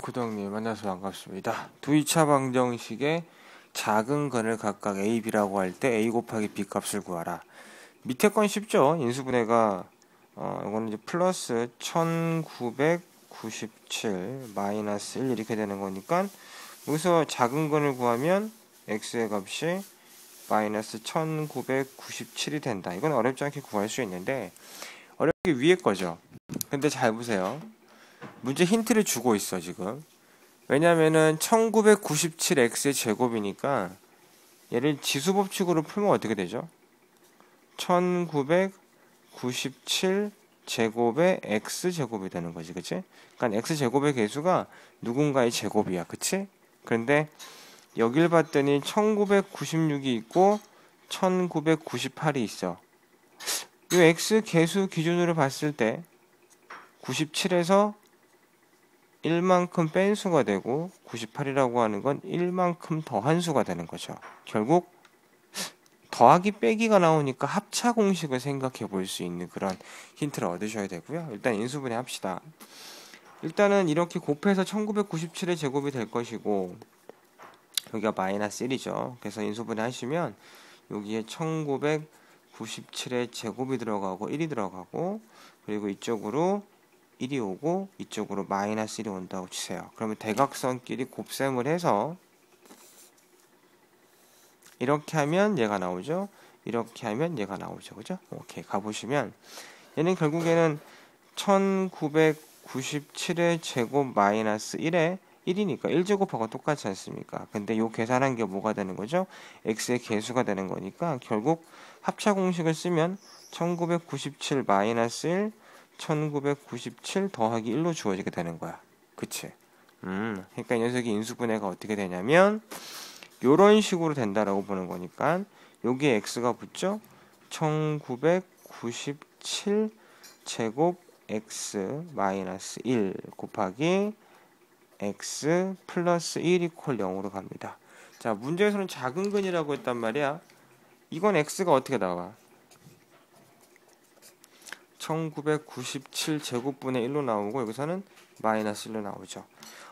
구독님 만나서 반갑습니다. 두 2차 방정식의 작은 건을 각각 a, b라고 할 때 a 곱하기 b 값을 구하라. 밑에 건 쉽죠? 인수분해가 어, 이거는 이제 플러스 1997 마이너스 1 이렇게 되는 거니까 여기서 작은 건을 구하면 x의 값이 마이너스 1997이 된다. 이건 어렵지 않게 구할 수 있는데 어렵게 위에 거죠. 근데 잘 보세요. 문제 힌트를 주고 있어 지금 왜냐면은 1997x의 제곱이니까 얘를 지수 법칙으로 풀면 어떻게 되죠? 1997 제곱의 x 제곱이 되는 거지 그치? 그러니까 x 제곱의 개수가 누군가의 제곱이야 그치? 그런데 여길 봤더니 1996이 있고 1998이 있어 이 x 개수 기준으로 봤을 때 97에서 1만큼 뺀 수가 되고 98이라고 하는 건 1만큼 더한 수가 되는 거죠. 결국 더하기 빼기가 나오니까 합차 공식을 생각해 볼 수 있는 그런 힌트를 얻으셔야 되고요. 일단 인수분해 합시다. 일단은 이렇게 곱해서 1997의 제곱이 될 것이고 여기가 마이너스 1이죠. 그래서 인수분해 하시면 여기에 1997의 제곱이 들어가고 1이 들어가고 그리고 이쪽으로 1이 오고 이쪽으로 마이너스 1이 온다고 치세요. 그러면 대각선끼리 곱셈을 해서 이렇게 하면 얘가 나오죠. 이렇게 하면 얘가 나오죠. 그죠? 오케이. 가보시면 얘는 결국에는 1997의 제곱 마이너스 1에 1이니까 1제곱하고 똑같지 않습니까? 근데 요 계산한 게 뭐가 되는 거죠? x의 개수가 되는 거니까 결국 합차 공식을 쓰면 1997 마이너스 1 1997 더하기 1로 주어지게 되는 거야. 그치? 음, 그러니까 이 녀석이 인수분해가 어떻게 되냐면 요런 식으로 된다라고 보는 거니까 여기에 x가 붙죠? 1997 제곱 x 마이너스 1 곱하기 x 플러스 1 이퀄 0으로 갑니다. 자, 문제에서는 작은 근이라고 했단 말이야. 이건 x가 어떻게 나와? 1997 제곱분의 1로 나오고 여기서는 마이너스 1로 나오죠.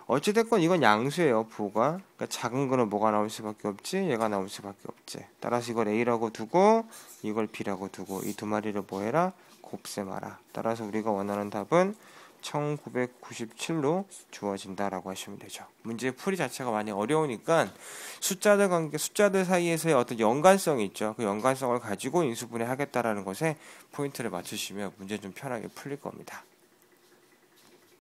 어찌됐건 이건 양수예요. 부호가. 그러니까 작은 거는 뭐가 나올 수밖에 없지? 얘가 나올 수밖에 없지. 따라서 이걸 A라고 두고 이걸 B라고 두고 이 두 마리를 뭐 해라? 곱셈하라. 따라서 우리가 원하는 답은 1997로 주어진다라고 하시면 되죠. 문제 풀이 자체가 많이 어려우니까 숫자들 관계, 숫자들 사이에서의 어떤 연관성이 있죠. 그 연관성을 가지고 인수분해 하겠다라는 것에 포인트를 맞추시면 문제 좀 편하게 풀릴 겁니다.